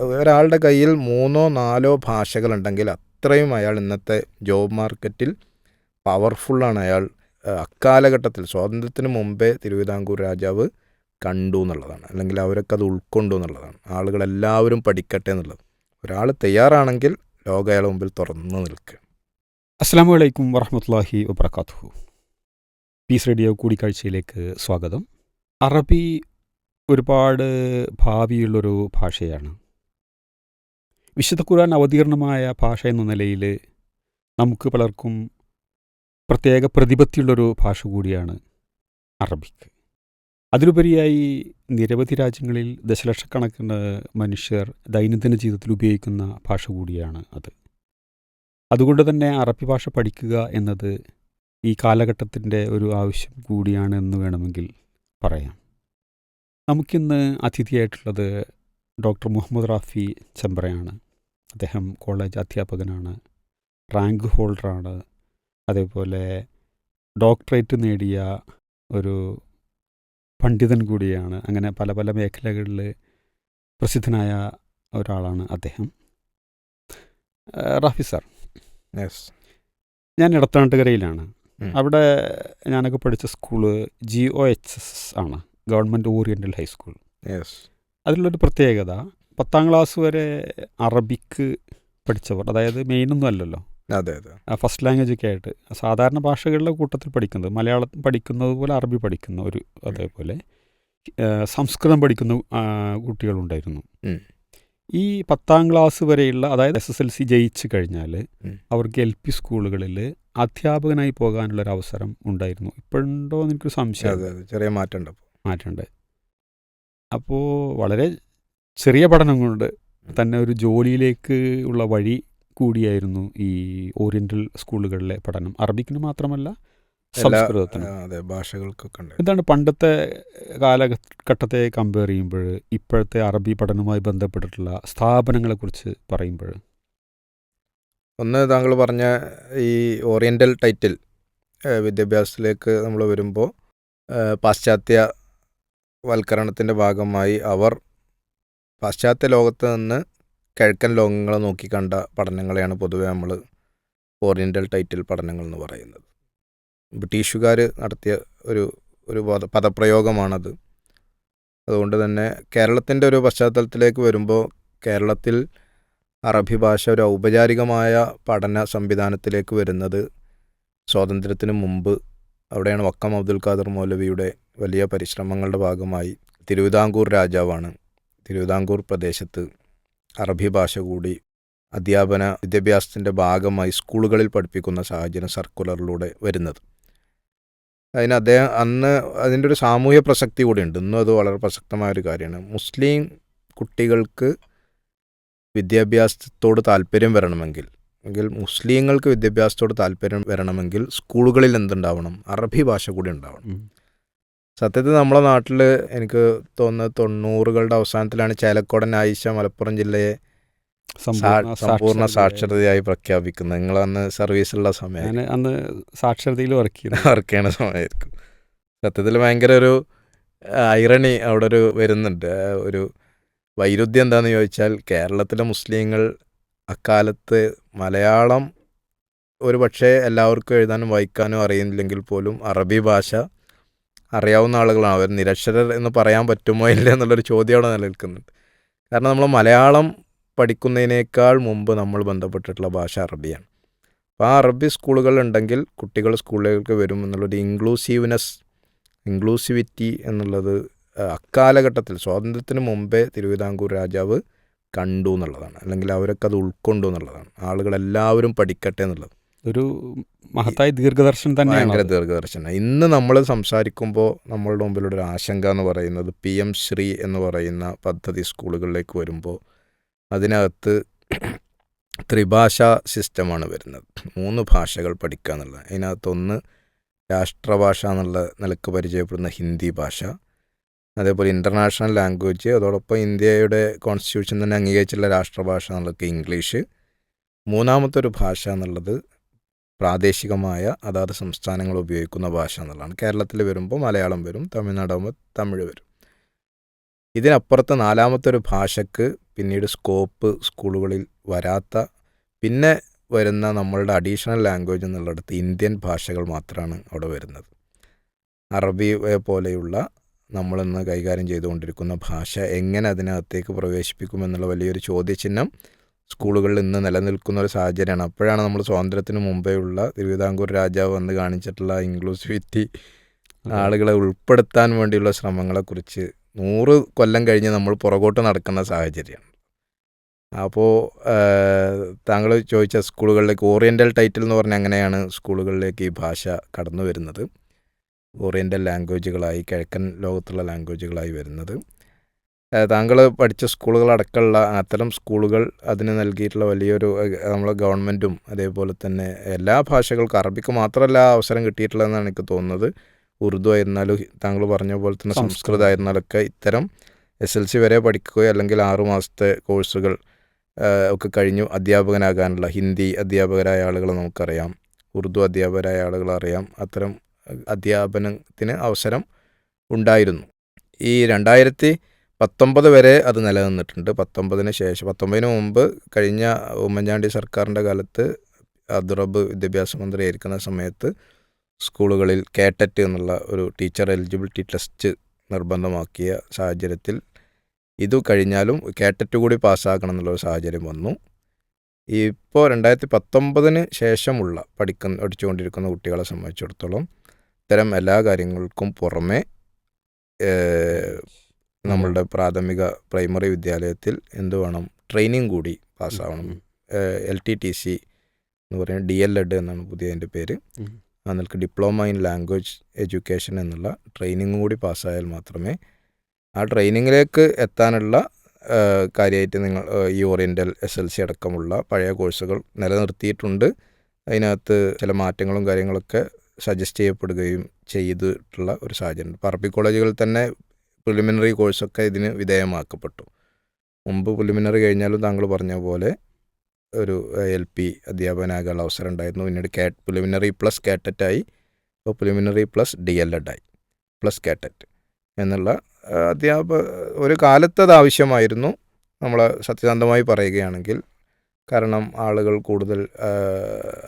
ഒരാളുടെ കയ്യിൽ മൂന്നോ നാലോ ഭാഷകളുണ്ടെങ്കിൽ അത്രയും അയാൾ ഇന്നത്തെ ജോബ് മാർക്കറ്റിൽ പവർഫുള്ളാണ് അയാൾ അക്കാലഘട്ടത്തിൽ സ്വാതന്ത്ര്യത്തിന് മുമ്പേ തിരുവിതാംകൂർ രാജാവ് കണ്ടു എന്നുള്ളതാണ്. അല്ലെങ്കിൽ അവരൊക്കെ അത് ഉൾക്കൊണ്ടു എന്നുള്ളതാണ്. ആളുകളെല്ലാവരും പഠിക്കട്ടെ എന്നുള്ളത്. ഒരാൾ തയ്യാറാണെങ്കിൽ ലോക അയാളുടെ മുമ്പിൽ തുറന്നു നിൽക്കുക അസ്സാം വലൈക്കും വറഹമത്തല്ലാഹി വബർക്കാത്തു പീസ് റേഡിയോ കൂടിക്കാഴ്ചയിലേക്ക് സ്വാഗതം. അറബി ഒരുപാട് ഭാവിയുള്ളൊരു ഭാഷയാണ്. വിശുദ്ധ ഖുർആൻ അവതീർണമായ ഭാഷ എന്ന നിലയിൽ നമുക്ക് പലർക്കും പ്രത്യേക പ്രതിപത്തിയുള്ളൊരു ഭാഷ കൂടിയാണ് അറബിക്ക് അതിലുപരിയായി നിരവധി രാജ്യങ്ങളിൽ ദശലക്ഷക്കണക്കിന് മനുഷ്യർ ദൈനംദിന ജീവിതത്തിൽ ഉപയോഗിക്കുന്ന ഭാഷ കൂടിയാണ് അത്. അതുകൊണ്ട് തന്നെ അറബി ഭാഷ പഠിക്കുക എന്നത് ഈ കാലഘട്ടത്തിന്റെ ഒരു ആവശ്യം കൂടിയാണ് എന്ന് വേണമെങ്കിൽ പറയാം. നമുക്കിന്ന് അതിഥിയായിട്ടുള്ളത് ഡോക്ടർ മുഹമ്മദ് റാഫി ചെമ്പ്രയാണ്. അദ്ദേഹം കോളേജ് അധ്യാപകനാണ്. റാങ്ക് ഹോൾഡറാണ്. അതേപോലെ ഡോക്ടറേറ്റ് നേടിയ ഒരു പണ്ഡിതൻ കൂടിയാണ്. അങ്ങനെ പല പല മേഖലകളിൽ പ്രസിദ്ധനായ ഒരാളാണ് അദ്ദേഹം. റാഫി സാർ. യെസ് ഞാൻ ഇടത്താണ്ടുകരയിലാണ് ഉം. അവിടെ ഞാനൊക്കെ പഠിച്ച school G O H S ആണ്. Government oriental high school. Yes അതിലുള്ളൊരു പ്രത്യേകത പത്താം ക്ലാസ് വരെ അറബിക്ക് പഠിച്ചവർ അതായത് മെയിനൊന്നും അല്ലല്ലോ. അതെ അതെ. ഫസ്റ്റ് ലാംഗ്വേജ് ഒക്കെ ആയിട്ട് സാധാരണ ഭാഷകളുടെ കൂട്ടത്തിൽ പഠിക്കുന്നത് മലയാളം പഠിക്കുന്നത് പോലെ അറബി പഠിക്കുന്ന ഒരു അതേപോലെ സംസ്കൃതം പഠിക്കുന്ന കുട്ടികളുണ്ടായിരുന്നു. ഈ പത്താം ക്ലാസ് വരെയുള്ള അതായത് എസ് എസ് എൽ സി ജയിച്ചു കഴിഞ്ഞാൽ അവർക്ക് എൽ പി സ്കൂളുകളിൽ അധ്യാപകനായി പോകാനുള്ളൊരു അവസരം ഉണ്ടായിരുന്നു. ഇപ്പോഴുണ്ടോ എന്ന് എനിക്കൊരു സംശയം. ചെറിയ മാറ്റം ഉണ്ട്. അപ്പോൾ മാറ്റമുണ്ട് അപ്പോൾ വളരെ ചെറിയ പഠനം കൊണ്ട് തന്നെ ഒരു ജോലിയിലേക്ക് ഉള്ള വഴി കൂടിയായിരുന്നു ഈ ഓറിയന്റൽ സ്കൂളുകളിലെ പഠനം. അറബിക്കിന് മാത്രമല്ല സംസ്കൃതത്തിന്. അതെ ഭാഷകൾക്കൊക്കെ ഉണ്ട്. എന്താണ് പണ്ടത്തെ കാലഘട്ടത്തെ കമ്പയർ ചെയ്യുമ്പോൾ ഇപ്പോഴത്തെ അറബി പഠനവുമായി ബന്ധപ്പെട്ടിട്ടുള്ള സ്ഥാപനങ്ങളെക്കുറിച്ച് പറയുമ്പോൾ? ഒന്ന് താങ്കൾ പറഞ്ഞ ഈ ഓറിയന്റൽ ടൈറ്റിൽ വിദ്യാഭ്യാസത്തിലേക്ക് നമ്മൾ വരുമ്പോൾ പാശ്ചാത്യ വൽക്കരണത്തിന്റെ ഭാഗമായി അവർ പാശ്ചാത്യ ലോകത്ത് നിന്ന് കിഴക്കൻ ലോകങ്ങളെ നോക്കിക്കണ്ട പഠനങ്ങളെയാണ് പൊതുവെ നമ്മൾ ഓറിയന്റൽ ടൈറ്റിൽ പഠനങ്ങൾ എന്ന് പറയുന്നത്. ബ്രിട്ടീഷുകാർ നടത്തിയ ഒരു ഒരു പദ പദപ്രയോഗമാണത്. അതുകൊണ്ട് തന്നെ കേരളത്തിന്റെ ഒരു പശ്ചാത്തലത്തിലേക്ക് വരുമ്പോൾ കേരളത്തിൽ അറബി ഭാഷ ഒരു ഔപചാരികമായ പഠന സംവിധാനത്തിലേക്ക് വരുന്നത് സ്വാതന്ത്ര്യത്തിന് മുമ്പ് അവിടെയാണ് വക്കം അബ്ദുൽ ഖാദർ മൗലവിയുടെ വലിയ പരിശ്രമങ്ങളുടെ ഭാഗമായി തിരുവിതാംകൂർ രാജാവാണ്. തിരുവിതാംകൂർ പ്രദേശത്ത് അറബി ഭാഷ കൂടി അധ്യാപന വിദ്യാഭ്യാസത്തിന്റെ ഭാഗമായി സ്കൂളുകളിൽ പഠിപ്പിക്കുന്ന സാഹചര്യം സർക്കുലറിലൂടെ വരുന്നത്. അതിന് അദ്ദേഹം അന്ന് അതിന്റെ ഒരു സാമൂഹ്യ പ്രസക്തി കൂടി ഉണ്ട്. ഇന്നും അത് വളരെ പ്രസക്തമായ ഒരു കാര്യമാണ്. മുസ്ലിം കുട്ടികൾക്ക് വിദ്യാഭ്യാസത്തോട് താല്പര്യം വരണമെങ്കിൽ എങ്കിൽ മുസ്ലിങ്ങൾക്ക് വിദ്യാഭ്യാസത്തോട് താല്പര്യം വരണമെങ്കിൽ സ്കൂളുകളിൽ എന്തുണ്ടാവണം? അറബി ഭാഷ കൂടി ഉണ്ടാവണം. സത്യത്തിൽ നമ്മുടെ നാട്ടിൽ എനിക്ക് തോന്നുന്നത് തൊണ്ണൂറുകളുടെ അവസാനത്തിലാണ് ചേലക്കോടൻ ആയിഷ മലപ്പുറം ജില്ലയെ സാ- സമ്പൂർണ സാക്ഷരതയായി പ്രഖ്യാപിക്കുന്നത്. നിങ്ങൾ അന്ന് സർവീസുള്ള സമയം ഞാൻ അന്ന് സാക്ഷരതയിൽ വർക്ക് ചെയ്യുന്നത് വർക്ക് ചെയ്യണ സമയമായിരിക്കും. സത്യത്തിൽ ഭയങ്കര ഒരു ഐറണി അവിടെ ഒരു വരുന്നുണ്ട്. ആ ഒരു വൈരുദ്ധ്യം എന്താണെന്ന് ചോദിച്ചാൽ കേരളത്തിലെ മുസ്ലിങ്ങൾ അക്കാലത്ത് മലയാളം ഒരു പക്ഷേ എല്ലാവർക്കും എഴുതാനും വായിക്കാനും അറിയുന്നില്ലെങ്കിൽ പോലും അറബി ഭാഷ അറിയാവുന്ന ആളുകളാണ്. അവർ നിരക്ഷരർ എന്ന് പറയാൻ പറ്റുമോ ഇല്ല എന്നുള്ളൊരു ചോദ്യം അവിടെ നിലനിൽക്കുന്നുണ്ട്. കാരണം നമ്മൾ മലയാളം പഠിക്കുന്നതിനേക്കാൾ മുമ്പ് നമ്മൾ ബന്ധപ്പെട്ടിട്ടുള്ള ഭാഷ അറബിയാണ്. അപ്പോൾ ആ അറബി സ്കൂളുകൾ ഉണ്ടെങ്കിൽ കുട്ടികൾ സ്കൂളിലേക്ക് വരും എന്നുള്ളൊരു ഇൻക്ലൂസീവ്നെസ് ഇൻക്ലൂസിവിറ്റി എന്നുള്ളത് അക്കാലഘട്ടത്തിൽ സ്വാതന്ത്ര്യത്തിന് മുമ്പേ തിരുവിതാംകൂർ രാജാവ് കണ്ടു എന്നുള്ളതാണ്. അല്ലെങ്കിൽ അവരൊക്കെ അത് ഉൾക്കൊണ്ടു എന്നുള്ളതാണ്. ആളുകളെല്ലാവരും പഠിക്കട്ടെ എന്നുള്ളത്. ഒരു മഹത്തായ ദീർഘദർശനം തന്നെയാണ് ഭയങ്കര ദീർഘദർശനം ഇന്ന് നമ്മൾ സംസാരിക്കുമ്പോൾ നമ്മളുടെ മുമ്പിലൂടെ ഒരു ആശങ്ക എന്ന് പറയുന്നത് പി എം ശ്രീ എന്ന് പറയുന്ന പദ്ധതി സ്കൂളുകളിലേക്ക് വരുമ്പോൾ അതിനകത്ത് ത്രിഭാഷ സിസ്റ്റമാണ് വരുന്നത്. മൂന്ന് ഭാഷകൾ പഠിക്കുക എന്നുള്ളത്. അതിനകത്തൊന്ന് രാഷ്ട്രഭാഷ എന്നുള്ള നിലയ്ക്ക് പരിചയപ്പെടുന്ന ഹിന്ദി ഭാഷ അതേപോലെ ഇന്റർനാഷണൽ ലാംഗ്വേജ് അതോടൊപ്പം ഇന്ത്യയുടെ കോൺസ്റ്റിറ്റ്യൂഷൻ തന്നെ അംഗീകരിച്ചുള്ള രാഷ്ട്രഭാഷ എന്നുള്ളത് ഇംഗ്ലീഷ്. മൂന്നാമത്തെ ഒരു ഭാഷ എന്നുള്ളത് പ്രാദേശികമായ അതാത് സംസ്ഥാനങ്ങൾ ഉപയോഗിക്കുന്ന ഭാഷ എന്നുള്ളതാണ്. കേരളത്തിൽ വരുമ്പോൾ മലയാളം വരും തമിഴ്നാടാകുമ്പോൾ തമിഴ് വരും. ഇതിനപ്പുറത്തെ നാലാമത്തെ ഒരു ഭാഷയ്ക്ക് പിന്നീട് സ്കോപ്പ് സ്കൂളുകളിൽ വരാത്ത പിന്നെ വരുന്ന നമ്മളുടെ അഡീഷണൽ ലാംഗ്വേജ് എന്നുള്ളിടത്ത് ഇന്ത്യൻ ഭാഷകൾ മാത്രമാണ് അവിടെ വരുന്നത്. അറബി പോലെയുള്ള നമ്മളിന്ന് കൈകാര്യം ചെയ്തുകൊണ്ടിരിക്കുന്ന ഭാഷ എങ്ങനെ അതിനകത്തേക്ക് പ്രവേശിപ്പിക്കുമെന്നുള്ള വലിയൊരു ചോദ്യചിഹ്നം സ്കൂളുകളിൽ ഇന്ന് നിലനിൽക്കുന്ന ഒരു സാഹചര്യമാണ്. അപ്പോഴാണ് നമ്മൾ സ്വാതന്ത്ര്യത്തിന് മുമ്പേ ഉള്ള തിരുവിതാംകൂർ രാജാവ് വന്ന് കാണിച്ചിട്ടുള്ള ഇൻക്ലൂസിവിറ്റി ആളുകളെ ഉൾപ്പെടുത്താൻ വേണ്ടിയുള്ള ശ്രമങ്ങളെക്കുറിച്ച് നൂറ് കൊല്ലം കഴിഞ്ഞ് നമ്മൾ പുറകോട്ട് നടക്കുന്ന സാഹചര്യമാണ്. അപ്പോൾ താങ്കൾ ചോദിച്ച സ്കൂളുകളിലേക്ക് ഓറിയന്റൽ ടൈറ്റിൽ എന്ന് പറഞ്ഞാൽ അങ്ങനെയാണ് സ്കൂളുകളിലേക്ക് ഈ ഭാഷ കടന്നു വരുന്നത് ഓറിയന്റൽ ലാംഗ്വേജുകളായി കിഴക്കൻ ലോകത്തുള്ള ലാംഗ്വേജുകളായി വരുന്നത്. താങ്കൾ പഠിച്ച സ്കൂളുകളടക്കമുള്ള അത്തരം സ്കൂളുകൾ അതിന് നൽകിയിട്ടുള്ള വലിയൊരു നമ്മളെ ഗവൺമെന്റും അതേപോലെ തന്നെ എല്ലാ ഭാഷകൾക്കും അറബിക്ക് മാത്രമല്ല അവസരം കിട്ടിയിട്ടുള്ളതെന്നാണ് എനിക്ക് തോന്നുന്നത് ഉറുദു ആയിരുന്നാലും താങ്കൾ പറഞ്ഞ പോലെ തന്നെ സംസ്കൃതം. സംസ്കൃതം ആയിരുന്നാലൊക്കെ ഇത്തരം എസ് എൽ സി വരെ പഠിക്കുകയോ അല്ലെങ്കിൽ ആറു മാസത്തെ കോഴ്സുകൾ ഒക്കെ കഴിഞ്ഞു അധ്യാപകനാകാനുള്ള ഹിന്ദി അധ്യാപകരായ ആളുകളെ നമുക്കറിയാം ഉറുദു അധ്യാപകരായ ആളുകളെ അറിയാം അത്തരം അധ്യാപനത്തിന് അവസരം ഉണ്ടായിരുന്നു ഈ രണ്ടായിരത്തി പത്തൊമ്പത് വരെ അത് നിലനിന്നിട്ടുണ്ട്. പത്തൊമ്പതിന് ശേഷം പത്തൊമ്പതിന് മുമ്പ് കഴിഞ്ഞ ഉമ്മൻചാണ്ടി സർക്കാരിന്റെ കാലത്ത് അബ്ദുറബ് വിദ്യാഭ്യാസ മന്ത്രി ആയിരിക്കുന്ന സമയത്ത് സ്കൂളുകളിൽ കേട്ടറ്റ് എന്നുള്ള ഒരു ടീച്ചർ എലിജിബിലിറ്റി ടെസ്റ്റ് നിർബന്ധമാക്കിയ സാഹചര്യത്തിൽ ഇത് കഴിഞ്ഞാലും കേട്ടറ്റ് കൂടി പാസ്സാക്കണം എന്നുള്ളൊരു സാഹചര്യം വന്നു. ഇപ്പോൾ രണ്ടായിരത്തി പത്തൊമ്പതിന് ശേഷമുള്ള പഠിക്കുന്ന പഠിച്ചുകൊണ്ടിരിക്കുന്ന കുട്ടികളെ സംബന്ധിച്ചിടത്തോളം ഇത്തരം എല്ലാ കാര്യങ്ങൾക്കും പുറമെ നമ്മളുടെ പ്രാഥമിക പ്രൈമറി വിദ്യാലയത്തിൽ എന്ത് വേണം? ട്രെയിനിങ് കൂടി പാസ്സാവണം. എൽ ടി ടി സി എന്ന് പറയുന്നത് ഡി എൽ എഡ് എന്നാണ് പുതിയ അതിന്റെ പേര്. നിങ്ങൾക്ക് അതിൽക്ക് ഡിപ്ലോമ ഇൻ ലാംഗ്വേജ് എഡ്യൂക്കേഷൻ എന്നുള്ള ട്രെയിനിങ് കൂടി പാസ്സായാൽ മാത്രമേ ആ ട്രെയിനിങ്ങിലേക്ക് എത്താനുള്ള കാര്യമായിട്ട് നിങ്ങൾ ഈ ഓറിയന്റൽ എസ് എൽ സി അടക്കമുള്ള പഴയ കോഴ്സുകൾ നിലനിർത്തിയിട്ടുണ്ട്. അതിനകത്ത് ചില മാറ്റങ്ങളും കാര്യങ്ങളൊക്കെ സജസ്റ്റ് ചെയ്യപ്പെടുകയും ചെയ്തിട്ടുള്ള ഒരു സാഹചര്യം ഇപ്പോൾ അറബി കോളേജുകളിൽ തന്നെ പ്രിലിമിനറി കോഴ്സൊക്കെ ഇതിന് വിധേയമാക്കപ്പെട്ടു. മുമ്പ് പ്രിലിമിനറി കഴിഞ്ഞാലും താങ്കൾ പറഞ്ഞ പോലെ ഒരു എൽ പി അധ്യാപകനാകാനുള്ള അവസരം ഉണ്ടായിരുന്നു. പിന്നീട് കാറ്റ് പ്രിലിമിനറി പ്ലസ് കാറ്ററ്റായി ഇപ്പോൾ preliminary plus D El Ed ആയി. പ്ലസ് കാറ്ററ്റ് എന്നുള്ള അധ്യാപ അധ്യാപക ഒരു കാലത്ത് അത് ആവശ്യമായിരുന്നു. നമ്മൾ സത്യസന്ധമായി പറയുകയാണെങ്കിൽ കാരണം ആളുകൾ കൂടുതൽ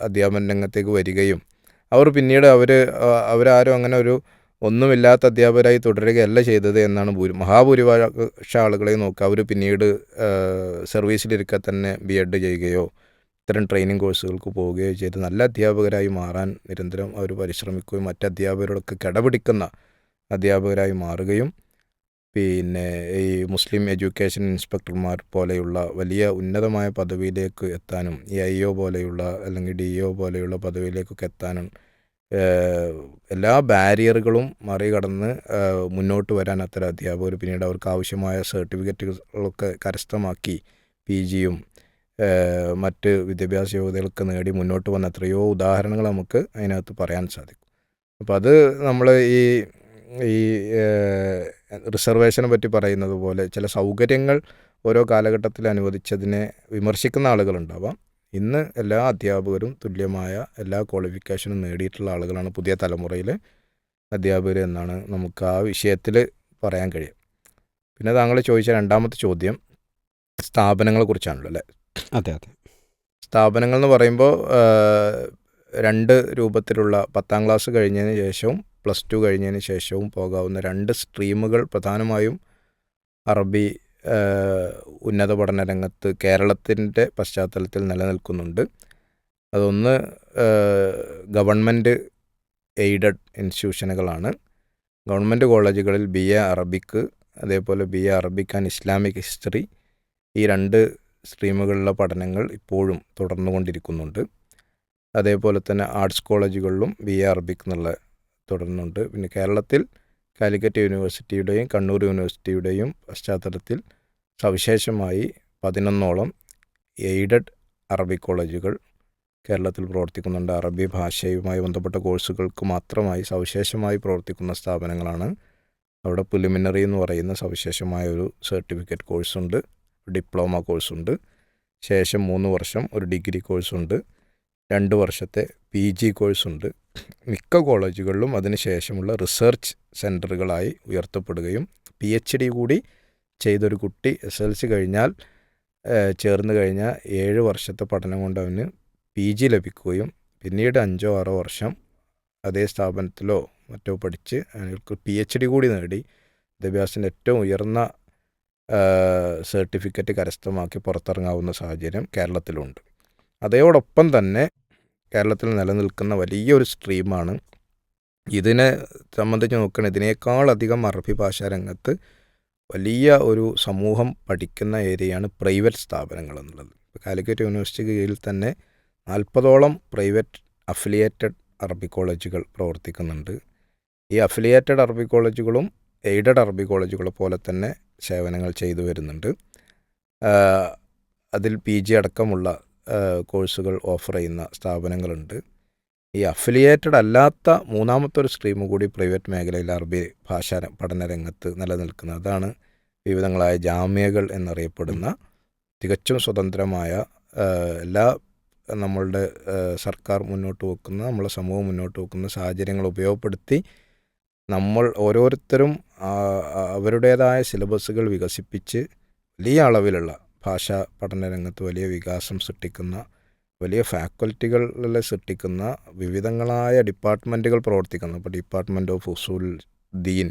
അധ്യാപന രംഗത്തേക്ക് വരികയും അവർ പിന്നീട് അവർ അവരാരും അങ്ങനെ ഒരു ഒന്നുമില്ലാത്ത അധ്യാപകരായി തുടരുകയല്ല ചെയ്തത് എന്നാണ് ഭൂരി മഹാഭൂരിപക്ഷ ആളുകളെ നോക്കുക. അവർ പിന്നീട് സർവീസിലിരിക്കെ തന്നെ ബി എഡ് ചെയ്യുകയോ ഇത്തരം ട്രെയിനിങ് കോഴ്സുകൾക്ക് പോവുകയോ ചെയ്ത് നല്ല അധ്യാപകരായി മാറാൻ നിരന്തരം അവർ പരിശ്രമിക്കുകയും മറ്റ് അധ്യാപകരോടൊക്കെ കിടപിടിക്കുന്ന അധ്യാപകരായി മാറുകയും പിന്നെ ഈ മുസ്ലിം എഡ്യൂക്കേഷൻ ഇൻസ്പെക്ടർമാർ പോലെയുള്ള വലിയ ഉന്നതമായ പദവിയിലേക്ക് എത്താനും ഈ ഐ ഒ പോലെയുള്ള അല്ലെങ്കിൽ ഡി ഒ പോലെയുള്ള പദവിയിലേക്കൊക്കെ എത്താനും എല്ലാ ബാരിയറുകളും മറികടന്ന് മുന്നോട്ട് വരാൻ അത്തരം അധ്യാപകർ പിന്നീട് അവർക്ക് ആവശ്യമായ സർട്ടിഫിക്കറ്റുകളൊക്കെ കരസ്ഥമാക്കി പി ജിയും മറ്റ് വിദ്യാഭ്യാസ യോഗ്യതകളൊക്കെ നേടി മുന്നോട്ട് വന്ന എത്രയോ ഉദാഹരണങ്ങൾ നമുക്ക് അതിനകത്ത് പറയാൻ സാധിക്കും. അപ്പോൾ അത് നമ്മൾ ഈ ഈ റിസർവേഷനെ പറ്റി പറയുന്നത് പോലെ ചില സൗകര്യങ്ങൾ ഓരോ കാലഘട്ടത്തിൽ അനുവദിച്ചതിനെ വിമർശിക്കുന്ന ആളുകളുണ്ടാവാം. ഇന്ന് എല്ലാ അധ്യാപകരും തുല്യമായ എല്ലാ ക്വാളിഫിക്കേഷനും നേടിയിട്ടുള്ള ആളുകളാണ് പുതിയ തലമുറയിൽ അധ്യാപകർ എന്നാണ് നമുക്ക് ആ വിഷയത്തിൽ പറയാൻ കഴിയും പിന്നെ താങ്കൾ ചോദിച്ച രണ്ടാമത്തെ ചോദ്യം സ്ഥാപനങ്ങളെ കുറിച്ചാണല്ലോ അല്ലേ? അതെ അതെ. സ്ഥാപനങ്ങൾ എന്ന് പറയുമ്പോൾ രണ്ട് രൂപത്തിലുള്ള പത്താം ക്ലാസ് കഴിഞ്ഞതിന് ശേഷവും പ്ലസ് ടു കഴിഞ്ഞതിന് ശേഷവും പോകാവുന്ന രണ്ട് സ്ട്രീമുകൾ പ്രധാനമായും അറബി ഉന്നത പഠന രംഗത്ത് കേരളത്തിന്റെ പശ്ചാത്തലത്തിൽ നിലനിൽക്കുന്നുണ്ട്. അതൊന്ന് ഗവൺമെന്റ് എയ്ഡഡ് ഇൻസ്റ്റിറ്റ്യൂഷനുകളാണ്. ഗവൺമെന്റ് കോളേജുകളിൽ ബി എ അറബിക്ക് അതേപോലെ B A Arabic and Islamic history ഈ രണ്ട് സ്ട്രീമുകളിലെ പഠനങ്ങൾ ഇപ്പോഴും തുടർന്നുകൊണ്ടിരിക്കുന്നുണ്ട്. അതേപോലെ തന്നെ ആർട്സ് കോളേജുകളിലും ബി എ അറബിക് എന്നുള്ള തുടരുന്നുണ്ട് പിന്നെ കേരളത്തിൽ കാലിക്കറ്റ് യൂണിവേഴ്സിറ്റിയുടെയും കണ്ണൂർ യൂണിവേഴ്സിറ്റിയുടെയും പശ്ചാത്തലത്തിൽ സവിശേഷമായി പതിനൊന്നോളം എയ്ഡഡ് അറബി കോളേജുകൾ കേരളത്തിൽ പ്രവർത്തിക്കുന്നുണ്ട്. അറബി ഭാഷയുമായി ബന്ധപ്പെട്ട കോഴ്സുകൾക്ക് മാത്രമായി സവിശേഷമായി പ്രവർത്തിക്കുന്ന സ്ഥാപനങ്ങളാണ്. അവിടെ പുലിമിനറി എന്ന് പറയുന്ന സവിശേഷമായ ഒരു സർട്ടിഫിക്കറ്റ് കോഴ്സുണ്ട് ഡിപ്ലോമ കോഴ്സുണ്ട് ശേഷം മൂന്ന് വർഷം ഒരു ഡിഗ്രി കോഴ്സുണ്ട് രണ്ട് വർഷത്തെ പി ജി കോഴ്സുണ്ട് മിക്ക കോളേജുകളിലും അതിനുശേഷമുള്ള റിസർച്ച് സെന്ററുകളായി ഉയർത്തപ്പെടുകയും പി എച്ച് ഡി കൂടി ചെയ്തൊരു കുട്ടി എസ് എൽ സി കഴിഞ്ഞാൽ ചേർന്ന് കഴിഞ്ഞാൽ ഏഴ് വർഷത്തെ പഠനം കൊണ്ട് അവന് പി ജി ലഭിക്കുകയും പിന്നീട് അഞ്ചോ ആറോ വർഷം അതേ സ്ഥാപനത്തിലോ മറ്റോ പഠിച്ച് അയാൾക്ക് പി എച്ച് ഡി കൂടി നേടി. വിദ്യാഭ്യാസത്തിന്റെ ഏറ്റവും ഉയർന്ന സർട്ടിഫിക്കറ്റ് കരസ്ഥമാക്കി പുറത്തിറങ്ങാവുന്ന സാഹചര്യം കേരളത്തിലുണ്ട്. അതോടൊപ്പം തന്നെ കേരളത്തിൽ നിലനിൽക്കുന്ന വലിയൊരു സ്ട്രീമാണ്. ഇതിനെ സംബന്ധിച്ച് നോക്കുകയാണെങ്കിൽ ഇതിനേക്കാളധികം അറബി ഭാഷാ രംഗത്ത് വലിയ ഒരു സമൂഹം പഠിക്കുന്ന ഏരിയയാണ് പ്രൈവറ്റ് സ്ഥാപനങ്ങൾ എന്നുള്ളത്. കാലിക്കറ്റ് യൂണിവേഴ്സിറ്റി കീഴിൽ തന്നെ നാൽപ്പതോളം പ്രൈവറ്റ് അഫിലിയേറ്റഡ് അറബി കോളേജുകൾ പ്രവർത്തിക്കുന്നുണ്ട്. ഈ അഫിലിയേറ്റഡ് അറബി കോളേജുകളും എയ്ഡഡ് അറബി കോളേജുകളെ പോലെ തന്നെ സേവനങ്ങൾ ചെയ്തു വരുന്നുണ്ട്. അതിൽ പി ജി അടക്കമുള്ള കോഴ്സുകൾ ഓഫർ ചെയ്യുന്ന സ്ഥാപനങ്ങളുണ്ട്. ഈ അഫിലിയേറ്റഡ് അല്ലാത്ത മൂന്നാമത്തെ ഒരു സ്ട്രീം കൂടി പ്രൈവറ്റ് മേഖലയിൽ അറബി ഭാഷാ പഠന രംഗത്ത് നിലനിൽക്കുന്നത് അതാണ് വിവിധങ്ങളായ ജാമ്യകൾ എന്നറിയപ്പെടുന്ന തികച്ചും സ്വതന്ത്രമായ എല്ലാ നമ്മളുടെ സർക്കാർ മുന്നോട്ട് വെക്കുന്ന നമ്മളെ സമൂഹം മുന്നോട്ട് വെക്കുന്ന സാഹചര്യങ്ങൾ ഉപയോഗപ്പെടുത്തി നമ്മൾ ഓരോരുത്തരും അവരുടേതായ സിലബസുകൾ വികസിപ്പിച്ച് വലിയ അളവിലുള്ള ഭാഷാ പഠന രംഗത്ത് വലിയ വികാസം സൃഷ്ടിക്കുന്ന വലിയ ഫാക്കൽറ്റികളിൽ സൃഷ്ടിക്കുന്ന വിവിധങ്ങളായ ഡിപ്പാർട്ട്മെന്റുകൾ പ്രവർത്തിക്കുന്നു. ഇപ്പോൾ ഡിപ്പാർട്ട്മെന്റ് ഓഫ് ഉസൂൽ ദീൻ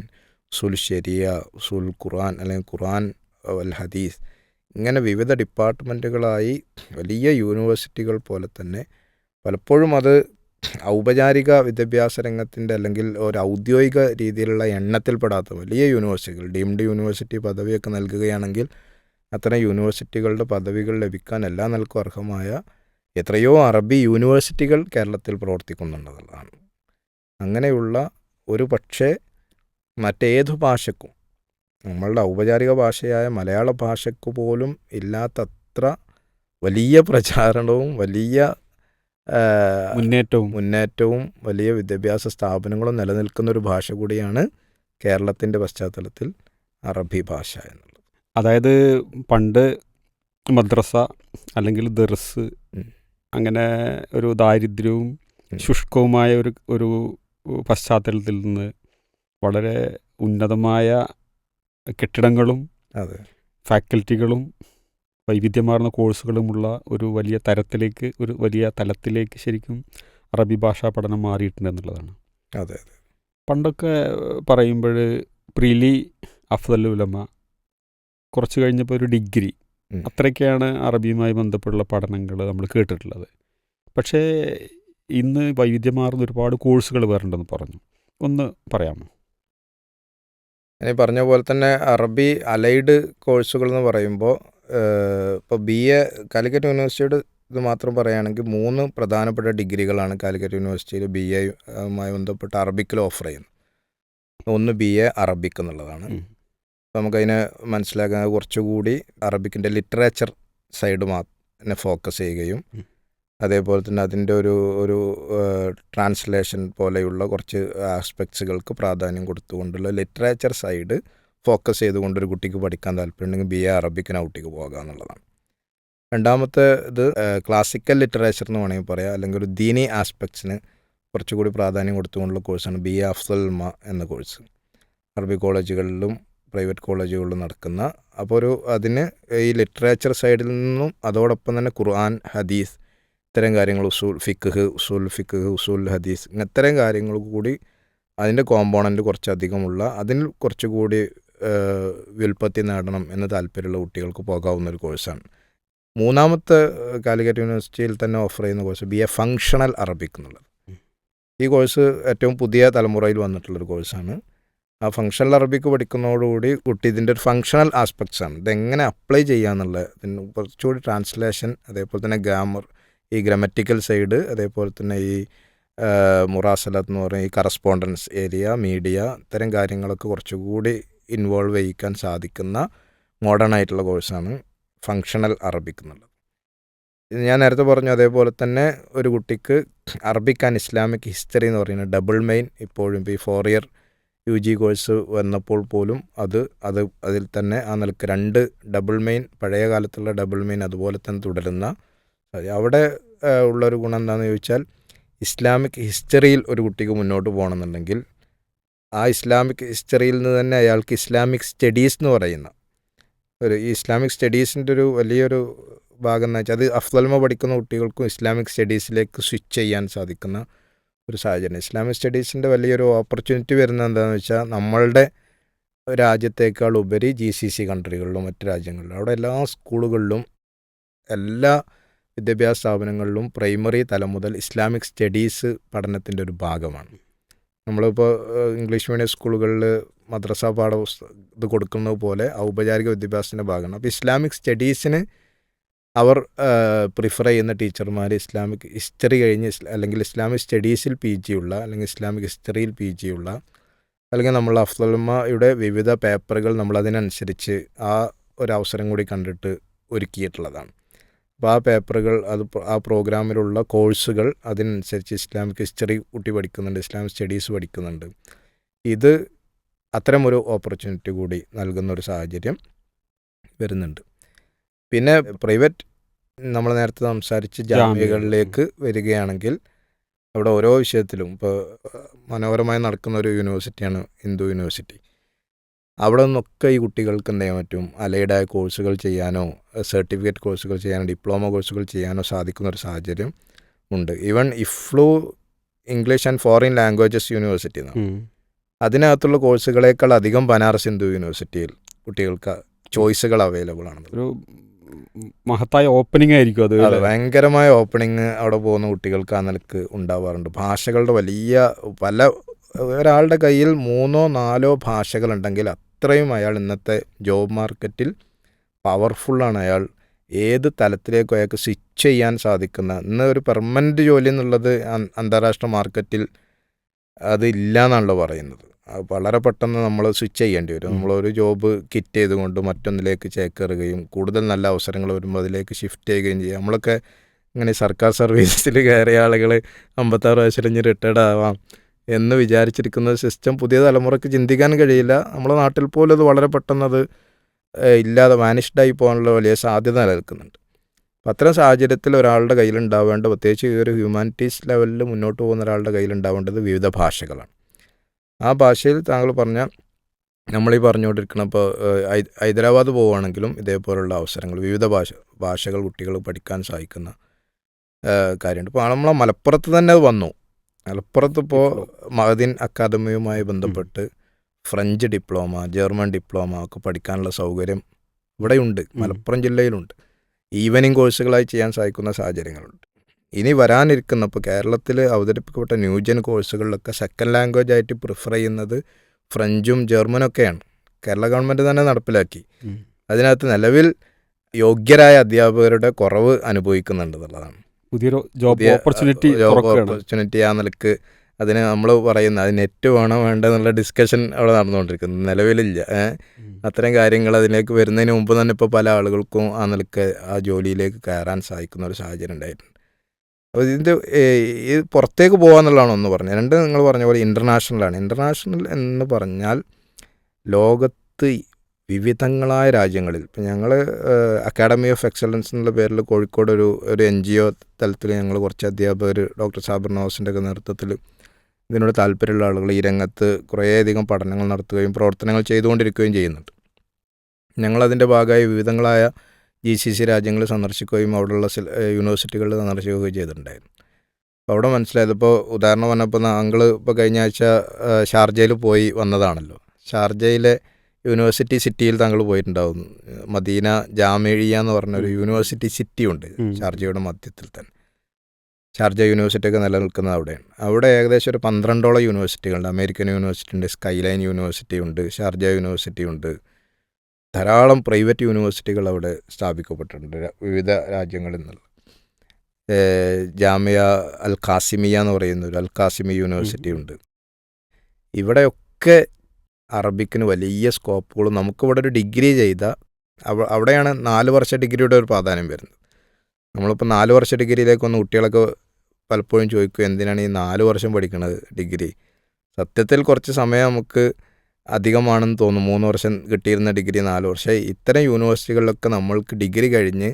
ഉസൂൽ ശരിയ ഉസൂൽ ഖുർആൻ അല്ലെങ്കിൽ ഖുർആൻ അൽ ഹദീസ് ഇങ്ങനെ വിവിധ ഡിപ്പാർട്ട്മെന്റുകളായി വലിയ യൂണിവേഴ്സിറ്റികൾ പോലെ തന്നെ പലപ്പോഴും അത് ഔപചാരിക വിദ്യാഭ്യാസ രംഗത്തിന്റെ അല്ലെങ്കിൽ ഒരു ഔദ്യോഗിക രീതിയിലുള്ള എണ്ണത്തിൽപ്പെടാത്ത വലിയ യൂണിവേഴ്സിറ്റികൾ ഡീംഡ് യൂണിവേഴ്സിറ്റി പദവിയൊക്കെ നൽകുകയാണെങ്കിൽ അത്തരം യൂണിവേഴ്സിറ്റികളുടെ പദവികൾ ലഭിക്കാൻ എല്ലാ നിലക്കും അർഹമായ എത്രയോ അറബി യൂണിവേഴ്സിറ്റികൾ കേരളത്തിൽ പ്രവർത്തിക്കുന്നുണ്ടെന്നുള്ളതാണ്. അങ്ങനെയുള്ള ഒരു പക്ഷേ മറ്റേതു ഭാഷക്കും നമ്മളുടെ ഔപചാരിക ഭാഷയായ മലയാള ഭാഷയ്ക്ക് പോലും ഇല്ലാത്തത്ര വലിയ പ്രചാരണവും വലിയ മുന്നേറ്റവും. മുന്നേറ്റവും വലിയ വിദ്യാഭ്യാസ സ്ഥാപനങ്ങളും നിലനിൽക്കുന്ന ഒരു ഭാഷ കൂടിയാണ് കേരളത്തിന്റെ പശ്ചാത്തലത്തിൽ അറബി ഭാഷ എന്നുള്ളത്. അതായത് പണ്ട് മദ്രസ അല്ലെങ്കിൽ ദർസ് അങ്ങനെ ഒരു ദാരിദ്ര്യവും ശുഷ്കവുമായ ഒരു ഒരു പശ്ചാത്തലത്തിൽ നിന്ന് വളരെ ഉന്നതമായ കെട്ടിടങ്ങളും അതെ. ഫാക്കൽറ്റികളും വൈവിധ്യമാർന്ന കോഴ്സുകളുമുള്ള ഒരു വലിയ തരത്തിലേക്ക് ഒരു വലിയ തലത്തിലേക്ക് ശരിക്കും അറബി ഭാഷാ പഠനം മാറിയിട്ടുണ്ട് എന്നുള്ളതാണ്. അതെ അതെ. പണ്ടൊക്കെ പറയുമ്പോൾ പ്രിലി അഫ്ദൽ ഉലമ കുറച്ച് കഴിഞ്ഞപ്പോൾ ഒരു ഡിഗ്രി. അത്രയ്ക്കാണ് അറബിയുമായി ബന്ധപ്പെട്ടുള്ള പഠനങ്ങൾ നമ്മൾ കേട്ടിട്ടുള്ളത്. പക്ഷേ ഇന്ന് വൈവിധ്യമാർന്ന ഒരുപാട് കോഴ്സുകൾ വേറുണ്ടെന്ന് പറഞ്ഞു. ഒന്ന് പറയാമോ? ഞാൻ പറഞ്ഞ പോലെ തന്നെ അറബി അലൈഡ് കോഴ്സുകൾ എന്ന് പറയുമ്പോൾ ഇപ്പോൾ ബി എ കാലിക്കറ്റ് യൂണിവേഴ്സിറ്റിയുടെ ഇത് മാത്രം പറയുകയാണെങ്കിൽ മൂന്ന് പ്രധാനപ്പെട്ട ഡിഗ്രികളാണ് കാലിക്കറ്റ് യൂണിവേഴ്സിറ്റിയിൽ ബി എ ബന്ധപ്പെട്ട് അറബിക്കിൽ ഓഫർ ചെയ്യുന്നത്. ഒന്ന് ബി എ അറബിക് എന്നുള്ളതാണ്. നമുക്കതിനെ മനസ്സിലാക്കാൻ കുറച്ചുകൂടി അറബിക്കിന്റെ ലിറ്ററേച്ചർ സൈഡ് മാത്രം ഫോക്കസ് ചെയ്യുകയും അതേപോലെ തന്നെ അതിന്റെ ഒരു ഒരു ട്രാൻസ്ലേഷൻ പോലെയുള്ള കുറച്ച് ആസ്പെക്ട്സുകൾക്ക് പ്രാധാന്യം കൊടുത്തുകൊണ്ടുള്ള ലിറ്ററേച്ചർ സൈഡ് ഫോക്കസ് ചെയ്തുകൊണ്ട് ഒരു കുട്ടിക്ക് പഠിക്കാൻ താല്പര്യമുണ്ടെങ്കിൽ ബി എ അറബിക്കിന് ആ കുട്ടിക്ക് പോകാം എന്നുള്ളതാണ്. രണ്ടാമത്തെ ഇത് ക്ലാസിക്കൽ ലിറ്ററേച്ചർ എന്ന് വേണമെങ്കിൽ പറയാം. അല്ലെങ്കിൽ ഒരു ദീനി ആസ്പെക്ട്സിന് കുറച്ചുകൂടി പ്രാധാന്യം കൊടുത്തുകൊണ്ടുള്ള കോഴ്സാണ് ബി എ അഫ്സൽമ എന്ന കോഴ്സ്. അറബി കോളേജുകളിലും പ്രൈവറ്റ് കോളേജുകളിൽ നടക്കുന്ന അപ്പോൾ ഒരു അതിന് ഈ ലിറ്ററേച്ചർ സൈഡിൽ നിന്നും അതോടൊപ്പം തന്നെ ഖുർആൻ ഹദീസ് ഇത്തരം കാര്യങ്ങൾ ഉസൂൽ ഫിഖ് ഉസൂൽ ഫിഖ് ഉസൂൽ ഹദീസ് ഇത്തരം കാര്യങ്ങൾ കൂടി അതിന്റെ കോമ്പോണന്റ് കുറച്ചധികമുള്ള അതിൽ കുറച്ചുകൂടി വ്യുൽപ്പത്തി നേടണം എന്ന് താല്പര്യമുള്ള കുട്ടികൾക്ക് പോകാവുന്ന ഒരു കോഴ്സാണ്. മൂന്നാമത്തെ കാലിക്കറ്റ് യൂണിവേഴ്സിറ്റിയിൽ തന്നെ ഓഫർ ചെയ്യുന്ന course B A functional Arabic എന്നുള്ളത്. ഈ കോഴ്സ് ഏറ്റവും പുതിയ തലമുറയിൽ വന്നിട്ടുള്ളൊരു കോഴ്സാണ്. ആ ഫങ്ഷണൽ അറബിക്ക് പഠിക്കുന്നതോടുകൂടി കുട്ടി ഇതിന്റെ ഒരു ഫങ്ഷണൽ ആസ്പെക്ട്സ് ആണ്. ഇതെങ്ങനെ അപ്ലൈ ചെയ്യാന്നുള്ളത് പിന്നെ കുറച്ചുകൂടി ട്രാൻസ്ലേഷൻ അതേപോലെ തന്നെ ഗ്രാമർ ഈ ഗ്രാമറ്റിക്കൽ സൈഡ് അതേപോലെ തന്നെ ഈ മുറാസലത്ത് എന്ന് പറയുന്ന ഈ കറസ്പോണ്ടൻസ് ഏരിയ മീഡിയ ഇത്തരം കാര്യങ്ങളൊക്കെ കുറച്ചുകൂടി ഇൻവോൾവ് ചെയ്യിക്കാൻ സാധിക്കുന്ന മോഡേൺ ആയിട്ടുള്ള കോഴ്സാണ് ഫങ്ഷണൽ അറബിക് എന്നുള്ളത്. ഞാൻ നേരത്തെ പറഞ്ഞു അതേപോലെ തന്നെ ഒരു കുട്ടിക്ക് അറബിക് ആൻഡ് ഇസ്ലാമിക് ഹിസ്റ്ററി എന്ന് പറയുന്ന ഡബിൾ മെയിൻ ഇപ്പോഴും ഇപ്പോൾ ഈ four year U G course വന്നപ്പോൾ പോലും അത് അത് അതിൽ തന്നെ ആ നിലയ്ക്ക് രണ്ട് ഡബിൾ മെയിൻ പഴയ കാലത്തുള്ള ഡബിൾ മെയിൻ അതുപോലെ തന്നെ തുടരുന്ന അവിടെ ഉള്ളൊരു ഗുണം എന്താണെന്ന് ചോദിച്ചാൽ ഇസ്ലാമിക് ഹിസ്റ്ററിയിൽ ഒരു കുട്ടിക്ക് മുന്നോട്ട് പോകണമെന്നുണ്ടെങ്കിൽ ആ ഇസ്ലാമിക് ഹിസ്റ്ററിയിൽ നിന്ന് തന്നെ അയാൾക്ക് ഇസ്ലാമിക് സ്റ്റഡീസ് എന്ന് പറയുന്ന ഒരു ഇസ്ലാമിക് സ്റ്റഡീസിന്റെ ഒരു വലിയൊരു ഭാഗം എന്ന് വെച്ചാൽ അത് അഫ്ദൽമ പഠിക്കുന്ന കുട്ടികൾക്കും ഇസ്ലാമിക് സ്റ്റഡീസിലേക്ക് സ്വിച്ച് ചെയ്യാൻ സാധിക്കുന്ന ഒരു സാഹചര്യം. ഇസ്ലാമിക് സ്റ്റഡീസിന്റെ വലിയൊരു ഓപ്പർച്യൂണിറ്റി വരുന്നത് എന്താണെന്ന് വെച്ചാൽ നമ്മളുടെ രാജ്യത്തേക്കാൾ ഉപരി ജി സി സി കൺട്രികളിലും മറ്റ് രാജ്യങ്ങളിലും അവിടെ എല്ലാ സ്കൂളുകളിലും എല്ലാ വിദ്യാഭ്യാസ സ്ഥാപനങ്ങളിലും പ്രൈമറി തലം മുതൽ ഇസ്ലാമിക് സ്റ്റഡീസ് പഠനത്തിന്റെ ഒരു ഭാഗമാണ്. നമ്മളിപ്പോൾ ഇംഗ്ലീഷ് മീഡിയം സ്കൂളുകളിൽ മദ്രസ പാഠ ഇത് കൊടുക്കുന്നത് പോലെ ഔപചാരിക വിദ്യാഭ്യാസത്തിന്റെ ഭാഗമാണ്. അപ്പോൾ ഇസ്ലാമിക് സ്റ്റഡീസിന് അവർ പ്രിഫർ ചെയ്യുന്ന ടീച്ചർമാർ ഇസ്ലാമിക് ഹിസ്റ്ററി കഴിഞ്ഞ് അല്ലെങ്കിൽ ഇസ്ലാമിക് സ്റ്റഡീസിൽ പി ജി ഉള്ള അല്ലെങ്കിൽ ഇസ്ലാമിക് ഹിസ്റ്ററിയിൽ പി ജി ഉള്ള അല്ലെങ്കിൽ നമ്മൾ അഫ്സൽമയുടെ വിവിധ പേപ്പറുകൾ നമ്മളതിനനുസരിച്ച് ആ ഒരു അവസരം കൂടി കണ്ടിട്ട് ഒരുക്കിയിട്ടുള്ളതാണ്. അപ്പോൾ ആ പേപ്പറുകൾ അത് ആ പ്രോഗ്രാമിലുള്ള കോഴ്സുകൾ അതിനനുസരിച്ച് ഇസ്ലാമിക് ഹിസ്റ്ററി കുട്ടി പഠിക്കുന്നുണ്ട് ഇസ്ലാമിക് സ്റ്റഡീസ് പഠിക്കുന്നുണ്ട്. ഇത് അത്തരമൊരു ഓപ്പർച്യൂണിറ്റി കൂടി നൽകുന്ന ഒരു സാഹചര്യം വരുന്നുണ്ട്. പിന്നെ പ്രൈവറ്റ് നമ്മൾ നേരത്തെ സംസാരിച്ച് ജാമ്യകളിലേക്ക് വരികയാണെങ്കിൽ അവിടെ ഓരോ വിഷയത്തിലും ഇപ്പോൾ മനോഹരമായി നടക്കുന്ന ഒരു യൂണിവേഴ്സിറ്റിയാണ് ഹിന്ദു യൂണിവേഴ്സിറ്റി. അവിടെ നിന്നൊക്കെ ഈ കുട്ടികൾക്ക് എന്ത് ചെയ്യാൻ പറ്റും? അലൈഡായ കോഴ്സുകൾ ചെയ്യാനോ സർട്ടിഫിക്കറ്റ് കോഴ്സുകൾ ചെയ്യാനോ ഡിപ്ലോമ കോഴ്സുകൾ ചെയ്യാനോ സാധിക്കുന്ന ഒരു സാഹചര്യം ഉണ്ട്. Even EFLU English and foreign languages university എന്നാണ് അതിനകത്തുള്ള കോഴ്സുകളേക്കാൾ അധികം ബനാറസ് ഹിന്ദു യൂണിവേഴ്സിറ്റിയിൽ കുട്ടികൾക്ക് ചോയ്സുകൾ അവൈലബിൾ ആണ് ഒരു മഹത്തായ ഓപ്പണിംഗ് ആയിരിക്കും അത് അതെ ഭയങ്കരമായ ഓപ്പണിങ് അവിടെ പോകുന്ന കുട്ടികൾക്ക് ആ നിലയ്ക്ക് ഉണ്ടാവാറുണ്ട്. ഭാഷകളുടെ വലിയ പല ഒരാളുടെ കയ്യിൽ മൂന്നോ നാലോ ഭാഷകളുണ്ടെങ്കിൽ അത്രയും അയാൾ ഇന്നത്തെ ജോബ് മാർക്കറ്റിൽ പവർഫുള്ളാണ് അയാൾ ഏത് തലത്തിലേക്കും അയാൾക്ക് സ്വിച്ച് ചെയ്യാൻ സാധിക്കുന്ന ഇന്ന് ഒരു പെർമനന്റ് ജോലി എന്നുള്ളത് അന്താരാഷ്ട്ര മാർക്കറ്റിൽ അത് ഇല്ല എന്നാണല്ലോ പറയുന്നത്. വളരെ പെട്ടെന്ന് നമ്മൾ സ്വിച്ച് ചെയ്യേണ്ടി വരും. നമ്മളൊരു ജോബ് കിറ്റ് ചെയ്തുകൊണ്ട് മറ്റൊന്നിലേക്ക് ചേക്കേറുകയും കൂടുതൽ നല്ല അവസരങ്ങൾ വരുമ്പോൾ അതിലേക്ക് ഷിഫ്റ്റ് ചെയ്യുകയും ചെയ്യാം. നമ്മളൊക്കെ ഇങ്ങനെ സർക്കാർ സർവീസിൽ കയറിയ ആളുകൾ അമ്പത്താറ് വയസ്സിൽ ഇനി റിട്ടയർഡ് ആവാം എന്ന് വിചാരിച്ചിരിക്കുന്ന സിസ്റ്റം പുതിയ തലമുറയ്ക്ക് ചിന്തിക്കാൻ കഴിയില്ല. നമ്മുടെ നാട്ടിൽ പോലും അത് വളരെ പെട്ടെന്ന് അത് ഇല്ലാതെ വാനിഷ്ഡായി പോകാനുള്ള വലിയ സാധ്യത നിലനിൽക്കുന്നുണ്ട്. അപ്പം അത്തരം സാഹചര്യത്തിൽ ഒരാളുടെ കയ്യിലുണ്ടാവേണ്ട പ്രത്യേകിച്ച് ഈ ഒരു ഹ്യൂമാനിറ്റീസ് ലെവലിൽ മുന്നോട്ട് പോകുന്ന ഒരാളുടെ കയ്യിലുണ്ടാവേണ്ടത് വിവിധ ഭാഷകളാണ്. ആ ഭാഷയിൽ താങ്കൾ പറഞ്ഞ നമ്മളീ പറഞ്ഞുകൊണ്ടിരിക്കുന്ന ഇപ്പോൾ ഹൈദരാബാദ് പോവുകയാണെങ്കിലും ഇതേപോലുള്ള അവസരങ്ങൾ വിവിധ ഭാഷ ഭാഷകൾ കുട്ടികൾ പഠിക്കാൻ സഹായിക്കുന്ന കാര്യമുണ്ട്. ഇപ്പോൾ നമ്മളെ മലപ്പുറത്ത് തന്നെ വന്നു. മലപ്പുറത്ത് ഇപ്പോൾ മഹദിൻ അക്കാദമിയുമായി ബന്ധപ്പെട്ട് ഫ്രഞ്ച് ഡിപ്ലോമ ജർമ്മൻ ഡിപ്ലോമ ഒക്കെ പഠിക്കാനുള്ള സൗകര്യം ഇവിടെയുണ്ട്. മലപ്പുറം ജില്ലയിലുണ്ട്. ഈവനിങ് കോഴ്സുകളായി ചെയ്യാൻ സാധിക്കുന്ന സാഹചര്യങ്ങളുണ്ട്. ഇനി വരാനിരിക്കുന്ന ഇപ്പോൾ കേരളത്തിൽ അവതരിപ്പിക്കപ്പെട്ട ന്യൂജൻ കോഴ്സുകളിലൊക്കെ സെക്കൻഡ് ലാംഗ്വേജ് ആയിട്ട് പ്രിഫർ ചെയ്യുന്നത് ഫ്രഞ്ചും ജർമ്മനും ഒക്കെയാണ് കേരള ഗവൺമെന്റ് തന്നെ നടപ്പിലാക്കി. അതിനകത്ത് നിലവിൽ യോഗ്യരായ അധ്യാപകരുടെ കുറവ് അനുഭവിക്കുന്നുണ്ട് എന്നുള്ളതാണ്. പുതിയൊരു ജോബ് പുതിയ, ഓപ്പർച്യൂണിറ്റി ജോബ് ഓപ്പർച്യൂണിറ്റി ആ നിലയ്ക്ക് അതിന് നമ്മൾ പറയുന്ന അത് നെറ്റ് വേണോ വേണ്ട എന്നുള്ള ഡിസ്കഷൻ അവിടെ നടന്നുകൊണ്ടിരിക്കുന്നു. നിലവിലില്ല. അത്തരം കാര്യങ്ങൾ അതിലേക്ക് വരുന്നതിന് മുമ്പ് തന്നെ ഇപ്പോൾ പല ആളുകൾക്കും ആ നിലയ്ക്ക് ആ ജോലിയിലേക്ക് കയറാൻ സാധിക്കുന്ന ഒരു സാഹചര്യം ഉണ്ടായിട്ടുണ്ട്. അപ്പോൾ ഇതിന്റെ ഇത് പുറത്തേക്ക് പോകാന്നുള്ളതാണ് ഒന്ന് പറഞ്ഞത്. രണ്ട് നിങ്ങൾ പറഞ്ഞ പോലെ ഇന്റർനാഷണലാണ് ഇന്റർനാഷണൽ എന്ന് പറഞ്ഞാൽ ലോകത്ത് വിവിധങ്ങളായ രാജ്യങ്ങളിൽ ഇപ്പം ഞങ്ങൾ അക്കാഡമി ഓഫ് എക്സലൻസ് എന്നുള്ള പേരിൽ കോഴിക്കോട് ഒരു ഒരു എൻ ജി ഒ തലത്തിൽ ഞങ്ങൾ കുറച്ച് അധ്യാപകർ ഡോക്ടർ സാബർ നവാസിന്റെ ഒക്കെ നേതൃത്വത്തിൽ ഇതിനോട് താല്പര്യമുള്ള ആളുകൾ ഈ രംഗത്ത് കുറേയധികം പഠനങ്ങൾ നടത്തുകയും പ്രവർത്തനങ്ങൾ ചെയ്തുകൊണ്ടിരിക്കുകയും ചെയ്യുന്നുണ്ട്. ഞങ്ങളതിന്റെ ഭാഗമായി വിവിധങ്ങളായ ജി സി സി രാജ്യങ്ങൾ സന്ദർശിക്കുകയും അവിടെയുള്ള യൂണിവേഴ്സിറ്റികളിൽ സന്ദർശിക്കുകയും ചെയ്തിട്ടുണ്ടായിരുന്നു. അപ്പോൾ അവിടെ മനസ്സിലായത് ഇപ്പോൾ ഉദാഹരണം പറഞ്ഞപ്പോൾ താങ്കൾ ഇപ്പോൾ കഴിഞ്ഞ ആഴ്ച ഷാർജയിൽ പോയി വന്നതാണല്ലോ. ഷാർജയിലെ യൂണിവേഴ്സിറ്റി സിറ്റിയിൽ താങ്കൾ പോയിട്ടുണ്ടാവും. മദീന ജാമേഴിയ എന്ന് പറഞ്ഞ ഒരു യൂണിവേഴ്സിറ്റി സിറ്റി ഉണ്ട് ഷാർജയുടെ മധ്യത്തിൽ തന്നെ. ഷാർജ യൂണിവേഴ്സിറ്റി ഒക്കെ നിലനിൽക്കുന്നത് അവിടെയാണ്. അവിടെ ഏകദേശം ഒരു പന്ത്രണ്ടോളം യൂണിവേഴ്സിറ്റികളുണ്ട്. അമേരിക്കൻ യൂണിവേഴ്സിറ്റി ഉണ്ട് സ്കൈലൈൻ യൂണിവേഴ്സിറ്റി ഉണ്ട് ഷാർജ യൂണിവേഴ്സിറ്റി ഉണ്ട് ധാരാളം പ്രൈവറ്റ് യൂണിവേഴ്സിറ്റികൾ അവിടെ സ്ഥാപിക്കപ്പെട്ടിട്ടുണ്ട്. വിവിധ രാജ്യങ്ങളിൽ നിന്നുള്ള. ജാമിയ അൽ ഖാസിമിയ എന്ന് പറയുന്ന ഒരു അൽ ഖാസിമി യൂണിവേഴ്സിറ്റി ഉണ്ട്. ഇവിടെയൊക്കെ അറബിക്കിന് വലിയ സ്കോപ്പുകളും നമുക്കിവിടെ ഒരു ഡിഗ്രി ചെയ്ത അവ അവിടെയാണ് നാല് വർഷ ഡിഗ്രിയുടെ ഒരു പ്രാധാന്യം വരുന്നത്. നമ്മളിപ്പോൾ നാല് വർഷ ഡിഗ്രിയിലേക്ക് വന്ന് കുട്ടികളൊക്കെ പലപ്പോഴും ചോദിക്കും എന്തിനാണ് ഈ നാല് വർഷം പഠിക്കുന്നത് ഡിഗ്രി? സത്യത്തിൽ കുറച്ച് സമയം നമുക്ക് അധികമാണെന്ന് തോന്നുന്നു. മൂന്ന് വർഷം കിട്ടിയിരുന്ന ഡിഗ്രി നാല് വർഷം. ഇത്തരം യൂണിവേഴ്സിറ്റികളിലൊക്കെ നമ്മൾക്ക് ഡിഗ്രി കഴിഞ്ഞ്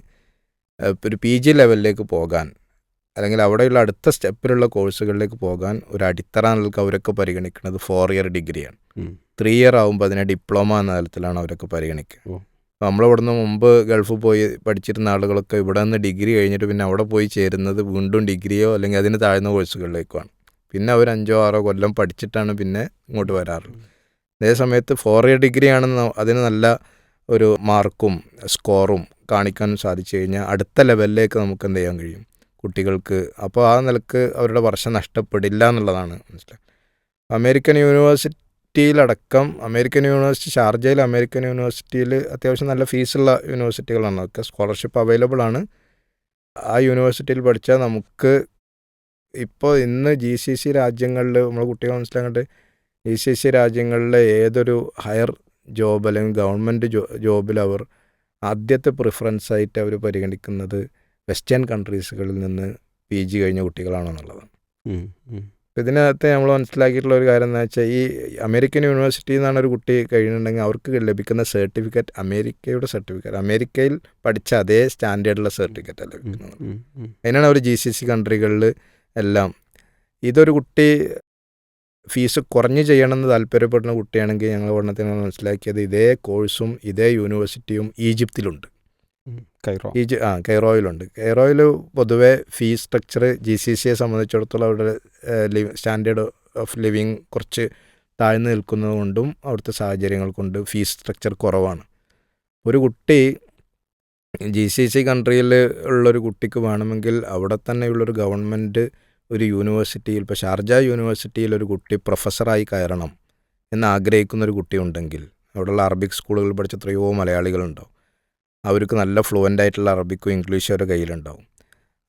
ഒരു പി ജി ലെവലിലേക്ക് പോകാൻ അല്ലെങ്കിൽ അവിടെയുള്ള അടുത്ത സ്റ്റെപ്പിലുള്ള കോഴ്സുകളിലേക്ക് പോകാൻ ഒരു അടിത്തറ നിലയ്ക്ക് അവരൊക്കെ പരിഗണിക്കുന്നത് ഫോർ ഇയർ ഡിഗ്രിയാണ്. ത്രീ ഇയർ ആകുമ്പോൾ അതിനെ ഡിപ്ലോമ എന്ന തലത്തിലാണ് അവരൊക്കെ പരിഗണിക്കുക. നമ്മളിവിടുന്ന് മുമ്പ് ഗൾഫ് പോയി പഠിച്ചിരുന്ന ആളുകളൊക്കെ ഇവിടെ നിന്ന് ഡിഗ്രി കഴിഞ്ഞിട്ട് പിന്നെ അവിടെ പോയി ചേരുന്നത് വീണ്ടും ഡിഗ്രിയോ അല്ലെങ്കിൽ അതിന് താഴ്ന്ന കോഴ്സുകളിലേക്കുമാണ്. പിന്നെ അവർ അഞ്ചോ ആറോ കൊല്ലം പഠിച്ചിട്ടാണ് പിന്നെ ഇങ്ങോട്ട് വരാറുള്ളത്. അതേ സമയത്ത് ഫോർ ഇയർ ഡിഗ്രിയാണെന്ന് അതിന് നല്ല ഒരു മാർക്കും സ്കോറും കാണിക്കാൻ സാധിച്ചു കഴിഞ്ഞാൽ അടുത്ത ലെവലിലേക്ക് നമുക്ക് എന്ത് ചെയ്യാൻ കഴിയും? കുട്ടികൾക്ക്. അപ്പോൾ ആ നിലയ്ക്ക് അവരുടെ വർഷം നഷ്ടപ്പെടില്ല എന്നുള്ളതാണ് മനസ്സിലായത്. അമേരിക്കൻ യൂണിവേഴ്സിറ്റിയിലടക്കം അമേരിക്കൻ യൂണിവേഴ്സിറ്റി ഷാർജയിൽ അമേരിക്കൻ യൂണിവേഴ്സിറ്റിയിൽ അത്യാവശ്യം നല്ല ഫീസുള്ള യൂണിവേഴ്സിറ്റികളാണ്. ഒക്കെ സ്കോളർഷിപ്പ് അവൈലബിൾ ആണ്. ആ യൂണിവേഴ്സിറ്റിയിൽ പഠിച്ചാൽ നമുക്ക് ഇപ്പോൾ ഇന്ന് ജി സി സി രാജ്യങ്ങളിൽ നമ്മൾ കുട്ടികൾ മനസ്സിലാക്കേണ്ടത് ജി സി സി രാജ്യങ്ങളിലെ ഏതൊരു ഹയർ ജോബ് അല്ലെങ്കിൽ ഗവൺമെന്റ് ജോ ജോബിൽ അവർ ആദ്യത്തെ പ്രിഫറൻസ് ആയിട്ട് അവർ പരിഗണിക്കുന്നത് വെസ്റ്റേൺ കൺട്രീസുകളിൽ നിന്ന് പി ജി കഴിഞ്ഞ കുട്ടികളാണെന്നുള്ളതാണ്. അപ്പോൾ ഇതിനകത്ത് നമ്മൾ മനസ്സിലാക്കിയിട്ടുള്ള ഒരു കാര്യം എന്ന് വെച്ചാൽ ഈ അമേരിക്കൻ യൂണിവേഴ്സിറ്റിയിൽ നിന്നാണ് ഒരു കുട്ടി കഴിയുന്നുണ്ടെങ്കിൽ അവർക്ക് ലഭിക്കുന്ന സർട്ടിഫിക്കറ്റ് അമേരിക്കയുടെ സർട്ടിഫിക്കറ്റ് അമേരിക്കയിൽ പഠിച്ച അതേ സ്റ്റാൻഡേർഡുള്ള സർട്ടിഫിക്കറ്റ് ലഭിക്കുന്നത്. അതിനാണ് അവർ ജി സി സി കൺട്രികളിൽ എല്ലാം ഇതൊരു കുട്ടി ഫീസ് കുറഞ്ഞ് ചെയ്യണമെന്ന് താല്പര്യപ്പെടുന്ന കുട്ടിയാണെങ്കിൽ ഞങ്ങൾ പഠനത്തിന് മനസ്സിലാക്കിയത് ഇതേ കോഴ്സും ഇതേ യൂണിവേഴ്സിറ്റിയും ഈജിപ്തിലുണ്ട്. കൈറോ ഈജി ആ കൈറോയിലുണ്ട് കൈറോയിൽ പൊതുവേ ഫീസ് സ്ട്രക്ചർ ജി സി സിയെ സംബന്ധിച്ചിടത്തോളം അവരുടെ സ്റ്റാൻഡേർഡ് ഓഫ് ലിവിങ് കുറച്ച് താഴ്ന്നു നിൽക്കുന്നത് കൊണ്ടും അവിടുത്തെ സാഹചര്യങ്ങൾ കൊണ്ട് ഫീസ് സ്ട്രക്ചർ കുറവാണ്. ഒരു കുട്ടി ജി സി സി കൺട്രിയിൽ ഉള്ളൊരു കുട്ടിക്ക് വേണമെങ്കിൽ അവിടെ തന്നെയുള്ളൊരു ഗവൺമെന്റ് ഒരു യൂണിവേഴ്സിറ്റിയിൽ ഇപ്പോൾ ഷാർജ യൂണിവേഴ്സിറ്റിയിൽ ഒരു കുട്ടി പ്രൊഫസറായി കയറണം എന്ന് ആഗ്രഹിക്കുന്ന ഒരു കുട്ടി ഉണ്ടെങ്കിൽ അവിടെയുള്ള അറബിക് സ്കൂളുകളിൽ പഠിച്ച എത്രയോ മലയാളികളുണ്ടാവും. അവർക്ക് നല്ല ഫ്ലുവന്റ് ആയിട്ടുള്ള അറബിക്കും ഇംഗ്ലീഷും അവരുടെ കയ്യിലുണ്ടാവും.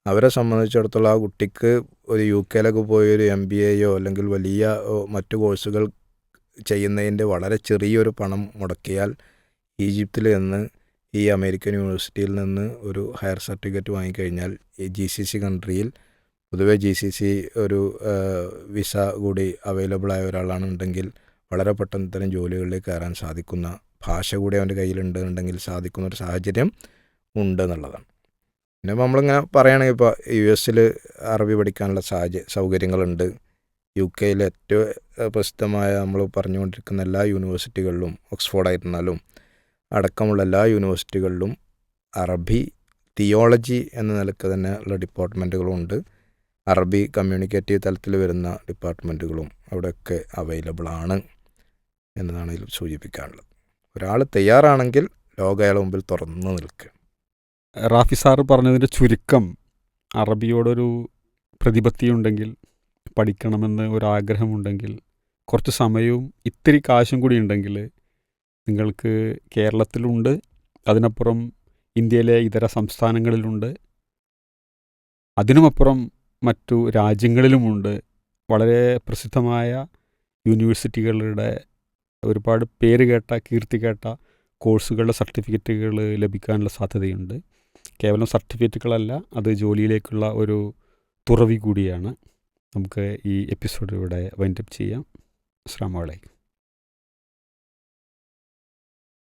അവരെ സംബന്ധിച്ചിടത്തോളം ആ കുട്ടിക്ക് ഒരു യു കെയിലൊക്കെ പോയി ഒരു എം ബി എയോ അല്ലെങ്കിൽ വലിയ മറ്റു കോഴ്സുകൾ ചെയ്യുന്നതിന്റെ വളരെ ചെറിയൊരു പണം മുടക്കിയാൽ ഈജിപ്തിൽ നിന്ന് ഈ അമേരിക്കൻ യൂണിവേഴ്സിറ്റിയിൽ നിന്ന് ഒരു ഹയർ സർട്ടിഫിക്കറ്റ് വാങ്ങിക്കഴിഞ്ഞാൽ ജി സി സി കൺട്രിയിൽ പൊതുവേ ജി സി സി ഒരു വിസ കൂടി അവൈലബിൾ ആയ ഒരാളാണെന്നുണ്ടെങ്കിൽ വളരെ പെട്ടെന്ന് ഇത്തരം ജോലികളിലേക്ക് കയറാൻ സാധിക്കുന്ന ഭാഷ കൂടി അവന്റെ കയ്യിലുണ്ടെന്നുണ്ടെങ്കിൽ സാധിക്കുന്ന ഒരു സാഹചര്യം ഉണ്ട് എന്നുള്ളതാണ് പിന്നെ നമ്മളിങ്ങനെ പറയുകയാണെങ്കിൽ ഇപ്പോൾ യു എസിൽ അറബി പഠിക്കാനുള്ള സാഹചര്യ സൗകര്യങ്ങളുണ്ട്. യു കെയിലെ ഏറ്റവും പ്രസിദ്ധമായ നമ്മൾ പറഞ്ഞുകൊണ്ടിരിക്കുന്ന എല്ലാ യൂണിവേഴ്സിറ്റികളിലും ഓക്സ്ഫോർഡ് ആയിരുന്നാലും അടക്കമുള്ള എല്ലാ യൂണിവേഴ്സിറ്റികളിലും അറബി തിയോളജി എന്ന നിലയ്ക്ക് തന്നെ ഉള്ള ഡിപ്പാർട്ട്മെന്റുകളും ഉണ്ട് അറബി കമ്മ്യൂണിക്കേറ്റീവ് തലത്തിൽ വരുന്ന ഡിപ്പാർട്ട്മെന്റുകളും അവിടെയൊക്കെ അവൈലബിൾ ആണ് എന്നതാണ് ഇതിൽ സൂചിപ്പിക്കാനുള്ളത്. ഒരാൾ തയ്യാറാണെങ്കിൽ ലോകം അയാളെ മുമ്പിൽ തുറന്നു നിൽക്കുക റാഫി സാറ് പറഞ്ഞതിന്റെ ചുരുക്കം അറബിയോടൊരു പ്രതിപത്തിയുണ്ടെങ്കിൽ പഠിക്കണമെന്ന് ഒരാഗ്രഹമുണ്ടെങ്കിൽ കുറച്ച് സമയവും ഇത്തിരി കാശും കൂടി ഉണ്ടെങ്കിൽ നിങ്ങൾക്ക് കേരളത്തിലുണ്ട് അതിനപ്പുറം ഇന്ത്യയിലെ ഇതര സംസ്ഥാനങ്ങളിലുണ്ട് അതിനുമപ്പുറം മറ്റു രാജ്യങ്ങളിലുമുണ്ട്. വളരെ പ്രസിദ്ധമായ യൂണിവേഴ്സിറ്റികളുടെ ഒരുപാട് പേര് കേട്ട കീർത്തി കേട്ട കോഴ്സുകളുടെ സർട്ടിഫിക്കറ്റുകൾ ലഭിക്കാനുള്ള സാധ്യതയുണ്ട്. കേവലം സർട്ടിഫിക്കറ്റുകളല്ല അത് ജോലിയിലേക്കുള്ള ഒരു തുറവി കൂടിയാണ്. നമുക്ക് ഈ എപ്പിസോഡ് ഇവിടെ വൈൻഡപ്പ് ചെയ്യാം. അസ്സാം വലൈക്കും